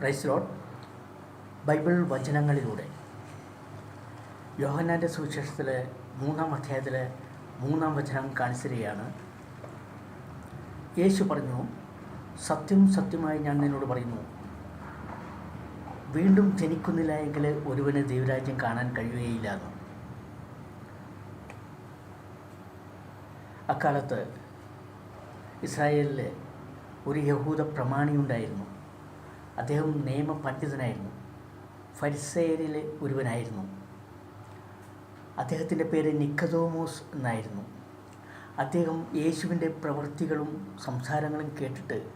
പ്രൈസ്ലോൺ Bible വചനങ്ങളിലൂടെ. യോഹന്നാന്റെ സുവിശേഷത്തിലെ മൂന്നാം അധ്യായത്തിലെ മൂന്നാം വചനം കാണിച്ചിരിക്കുകയാണ്. യേശു പറഞ്ഞു സത്യം സത്യമായി ഞാൻ നിന്നോട് പറയുന്നു. വീണ്ടും ജനിക്കുന്നില്ല എങ്കിൽ ഒരുവന് ദൈവരാജ്യം കാണാൻ കഴിയുകയില്ല എന്ന്. അക്കാലത്ത് ഇസ്രായേലിലെ ഒരു യഹൂദ പ്രമാണിയുണ്ടായിരുന്നു അദ്ദേഹം നിയമ പണ്ഡിതനായിരുന്നു. ഫരിസേരിലെ ഒരുവനായിരുന്നു. അദ്ദേഹത്തിന്റെ പേര് നിക്കതോമോസ് എന്നായിരുന്നു. അദ്ദേഹം യേശുവിന്റെ പ്രവൃത്തികളും സംസാരങ്ങളും കേട്ടിട്ട്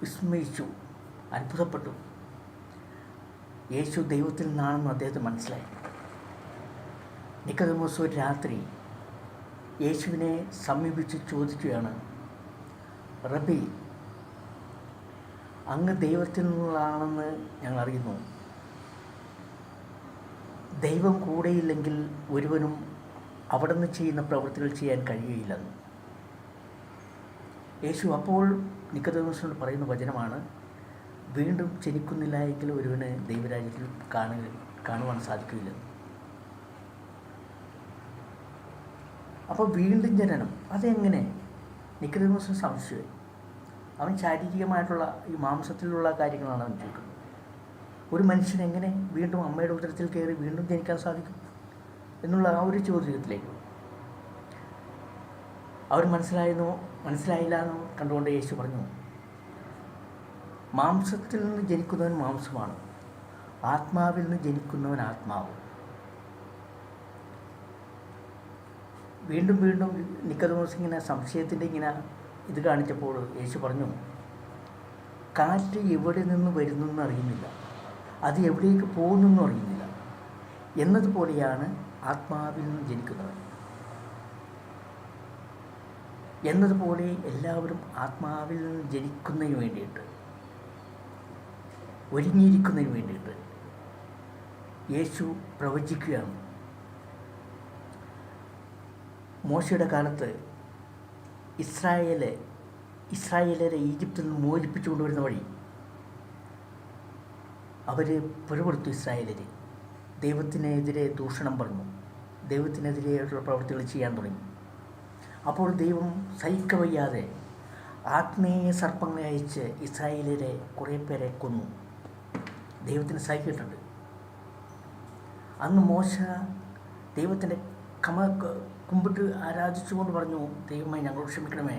വിസ്മയിച്ചു അത്ഭുതപ്പെട്ടു. യേശു ദൈവത്തിൽ നിന്നാണെന്ന് അദ്ദേഹത്തിന് മനസ്സിലായി. നിക്കതോമോസ് ഒരു രാത്രി യേശുവിനെ സമീപിച്ച് ചോദിക്കുകയാണ് റബി അങ്ങ് ദൈവത്തിൽ നിന്നുള്ളതാണെന്ന് ഞങ്ങൾ അറിയുന്നു. ദൈവം കൂടെയില്ലെങ്കിൽ ഒരുവനും അവിടെ നിന്ന് ചെയ്യുന്ന പ്രവൃത്തികൾ ചെയ്യാൻ കഴിയുകയില്ലെന്ന് യേശു അപ്പോൾ നിക്കതോമസിനോട് പറയുന്ന വചനമാണ് വീണ്ടും ജനിക്കുന്നില്ല എങ്കിൽ ഒരുവന് ദൈവരാജ്യത്തിൽ കാണുക കാണുവാൻ സാധിക്കില്ല അപ്പോൾ വീണ്ടും ജനനം അതെങ്ങനെ? നിക്കതോമസിന് സംശയമായി. അവൻ ശാരീരികമായിട്ടുള്ള ഈ മാംസത്തിലുള്ള കാര്യങ്ങളാണ് അവൻ ചോദിക്കുന്നത് ഒരു മനുഷ്യൻ എങ്ങനെ വീണ്ടും അമ്മയുടെ ഉദരത്തിൽ കയറി വീണ്ടും ജനിക്കാൻ സാധിക്കും എന്നുള്ള ആ ഒരു ചോദ്യത്തിലേക്ക്. അവർ മനസ്സിലായെന്നോ മനസ്സിലായില്ല എന്നോ കണ്ടുകൊണ്ട് യേശു പറഞ്ഞു മാംസത്തിൽ നിന്ന് ജനിക്കുന്നവൻ മാംസമാണ് ആത്മാവിൽ നിന്ന് ജനിക്കുന്നവൻ ആത്മാവ്. വീണ്ടും വീണ്ടും നിക്കതോസ് ഇങ്ങനെ സംശയത്തിന്റെ ഇങ്ങനെ ഇത് കാണിച്ചപ്പോൾ യേശു പറഞ്ഞു കാറ്റ് എവിടെ നിന്ന് വരുന്നു എന്ന് അറിയുന്നില്ല. അത് എവിടേക്ക് പോകുന്നെന്നും അറിയുന്നില്ല. എന്നതുപോലെയാണ് ആത്മാവിൽ നിന്ന് ജനിക്കുന്നവൻ. എന്നതുപോലെ എല്ലാവരും ആത്മാവിൽ നിന്ന് ജനിക്കുന്നതിന് വേണ്ടിയിട്ട് ഒരുങ്ങിയിരിക്കുന്നതിന് വേണ്ടിയിട്ട് യേശു പ്രവചിക്കുകയാണ്. മോശയുടെ കാലത്ത് ഇസ്രായേലെ ഇസ്രായേലരെ ഈജിപ്തിൽ നിന്ന് മോചിപ്പിച്ചു കൊണ്ടുവരുന്ന വഴി. അവർ പിഴപെടുത്തു ഇസ്രായേലര്. ദൈവത്തിനെതിരെ ദൂഷണം പറഞ്ഞു. ദൈവത്തിനെതിരെയുള്ള പ്രവൃത്തികൾ ചെയ്യാൻ തുടങ്ങി. അപ്പോൾ ദൈവം സഹിക്ക വയ്യാതെ ആത്മീയ സർപ്പങ്ങളെ അയച്ച് ഇസ്രായേലരെ കുറേ പേരെ കൊന്നു. ദൈവത്തിന് സഹിക്കിട്ടുണ്ട് അന്ന് മോശ ദൈവത്തിന്റെ കമ കുമ്പിട്ട് ആരാധിച്ചുകൊണ്ട് പറഞ്ഞു ദൈവമേ ഞങ്ങൾ ക്ഷമിക്കണമേ.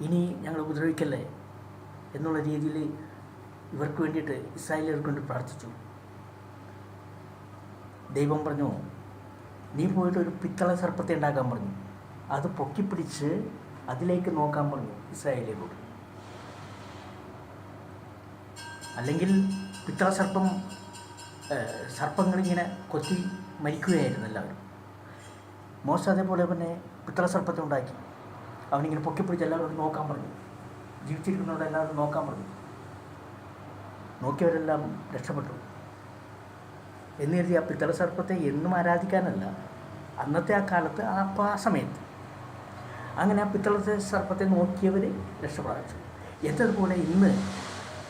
ഇനി ഞങ്ങൾ ഉപദ്രവിക്കല്ലേ? എന്നുള്ള രീതിയിൽ ഇവർക്ക് വേണ്ടിയിട്ട് ഇസ്രായേലിയർക്ക് വേണ്ടി പ്രാർത്ഥിച്ചു. ദൈവം പറഞ്ഞു നീ പോയിട്ട് ഒരു പിത്തള സർപ്പത്തെ ഉണ്ടാക്കാൻ പറഞ്ഞു. അത് പൊക്കിപ്പിടിച്ച് അതിലേക്ക് നോക്കാൻ പറഞ്ഞു ഇസ്രായേലിയരോട്. അല്ലെങ്കിൽ പിത്തള സർപ്പം സർപ്പങ്ങളിങ്ങനെ കൊത്തി മരിക്കുകയായിരുന്നു എല്ലാവരും. മോശ അതേപോലെ പിന്നെ പിത്തള സർപ്പത്തെ ഉണ്ടാക്കി. അവനിങ്ങനെ പൊക്കിപ്പിടിച്ച് എല്ലാവരോടും നോക്കാൻ പറഞ്ഞു. ജീവിച്ചിരിക്കുന്നവരോട് എല്ലാവരും നോക്കാൻ പറഞ്ഞു. നോക്കിയവരെല്ലാം രക്ഷപ്പെട്ടു. എന്ന് കരുതി ആ പിത്തള സർപ്പത്തെ എന്നും ആരാധിക്കാനല്ല അന്നത്തെ ആ കാലത്ത് ആ ആ സമയത്ത്. അങ്ങനെ ആ പിത്തളത്തെ സർപ്പത്തെ നോക്കിയവർ രക്ഷപ്രാപിച്ചു. എന്നതുപോലെ ഇന്ന്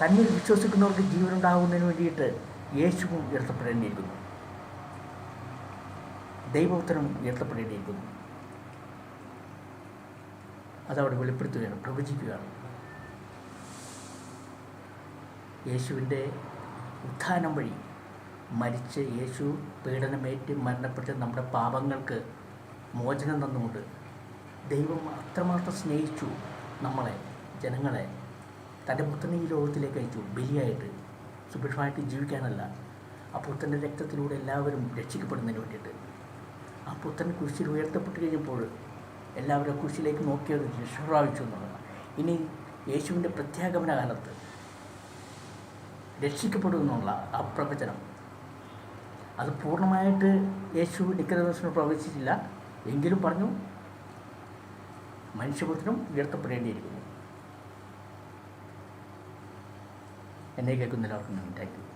തന്നിൽ വിശ്വസിക്കുന്നവർക്ക് ജീവനുണ്ടാകുന്നതിന് വേണ്ടിയിട്ട് യേശുവും ഉയർത്തപ്പെടേണ്ടിയിരിക്കുന്നു. ദൈവോത്തരം ഉയർത്തപ്പെടേണ്ടിയിരിക്കുന്നു. അതവിടെ വെളിപ്പെടുത്തുകയാണ് പ്രവചിക്കുകയാണ്. യേശുവിന്റെ ഉത്ഥാനം വഴി മരിച്ച് യേശു പീഡനമേറ്റ് മരണപ്പെട്ട് നമ്മുടെ പാപങ്ങൾക്ക് മോചനം തന്നുകൊണ്ട് ദൈവം അത്രമാത്രം സ്നേഹിച്ചു നമ്മളെ ജനങ്ങളെ തന്റെ പുത്രനെ ഈ ലോകത്തിലേക്ക് അയച്ചു. ബലിയായിട്ട് സുഭിക്ഷമായിട്ട് ജീവിക്കാനല്ല ആ പുത്രന്റെ രക്തത്തിലൂടെ എല്ലാവരും രക്ഷിക്കപ്പെടുന്നതിന് വേണ്ടിയിട്ട്. ആ പുത്രൻ കുരിശിൽ ഉയർത്തപ്പെട്ട് കഴിഞ്ഞപ്പോൾ എല്ലാവരും കുരിശിലേക്ക് നോക്കിയത് രക്ഷപ്രാപിച്ചു എന്നുള്ളതാണ് ഇനി യേശുവിന്റെ പ്രത്യാഗമന കാലത്ത് രക്ഷിക്കപ്പെടുമെന്നുള്ള ആ പ്രവചനം. അത് പൂർണമായിട്ട് യേശു നിക്കതോസിന് പ്രവചിച്ചിട്ടില്ല. എങ്കിലും പറഞ്ഞു മനുഷ്യപുത്രനും ഉയർത്തപ്പെടേണ്ടിയിരിക്കുന്നു. എന്നെ കേൾക്കുന്ന എല്ലാവർക്കും താങ്ക് യു.